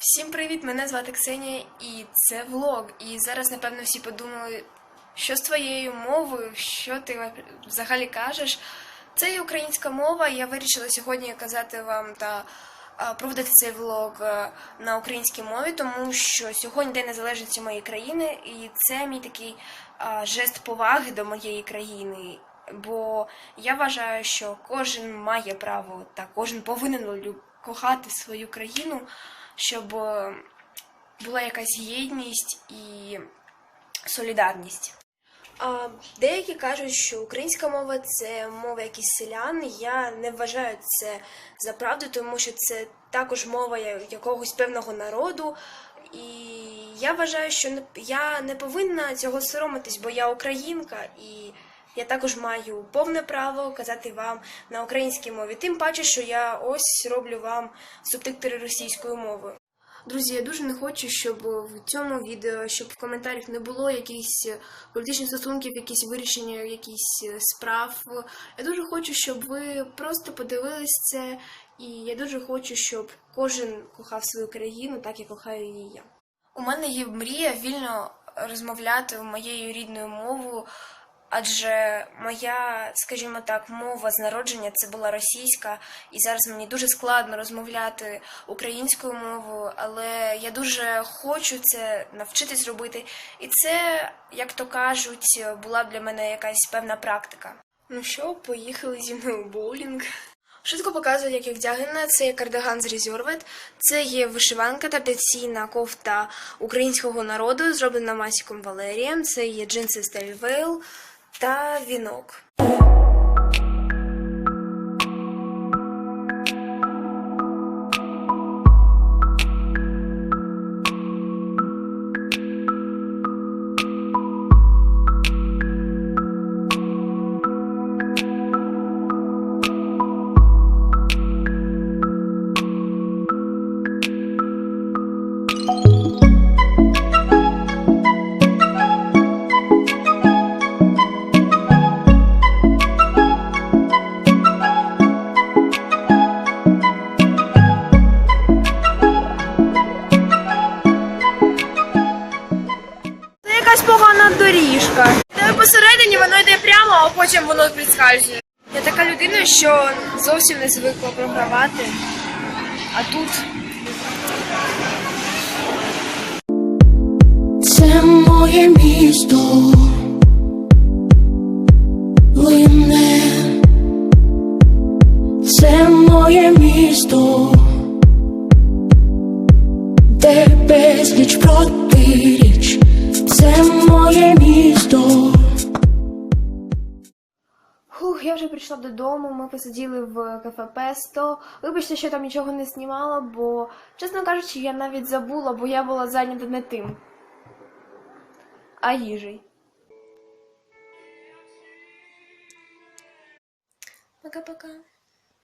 Всім привіт! Мене звати Ксенія, і це влог. І зараз, напевно, всі подумали, що з твоєю мовою, що ти взагалі кажеш. Це є українська мова, я вирішила сьогодні казати вам та проводити цей влог на українській мові, тому що сьогодні День Незалежності моєї країни, і це мій такий жест поваги до моєї країни. Бо я вважаю, що кожен має право та кожен повинен кохати свою країну, щоб е, була якась єдність і солідарність. Деякі кажуть, що українська мова це мова якісь селян. Я не вважаю це за правду, тому що це також мова якогось певного народу. І я вважаю, що я не повинна цього соромитись, бо я українка і я також маю повне право казати вам на українській мові. Тим паче, що я ось роблю вам субтитри російською мовою. Друзі, я дуже не хочу, щоб в цьому відео, щоб в коментарях не було якихось е, політичних стосунків, якісь вирішення, якісь е, справ. Я дуже хочу, щоб ви просто подивились це, і я дуже хочу, щоб кожен кохав свою країну, так як кохаю її я. У мене є мрія вільно розмовляти моєю рідною мовою, адже моя, скажімо так, мова з народження це була російська, і зараз мені дуже складно розмовляти українською мовою, але я дуже хочу це навчитись робити. І це, як то кажуть, була для мене якась певна практика. Ну що, поїхали зі мною у боулінг. Швидко показую, як я вдягнена. Це є кардиган з Резервет, це є вишиванка, традиційна кофта українського народу, зроблена Масіком Валерієм, це є джинси Стельвейл та вінок. Якась погана доріжка. Та посередині воно йде прямо, а потім воно підскальзує. Я така людина, що зовсім не звикла програвати. А тут Це моє місто Лине Це моє місто Де безліч протиріч Це моє місто Фух, я вже прийшла додому, ми посиділи в кафе Песто. Вибачте, що там нічого не знімала, бо, чесно кажучи, я навіть забула, бо я була зайнята не тим. А їжею. Пока-пока.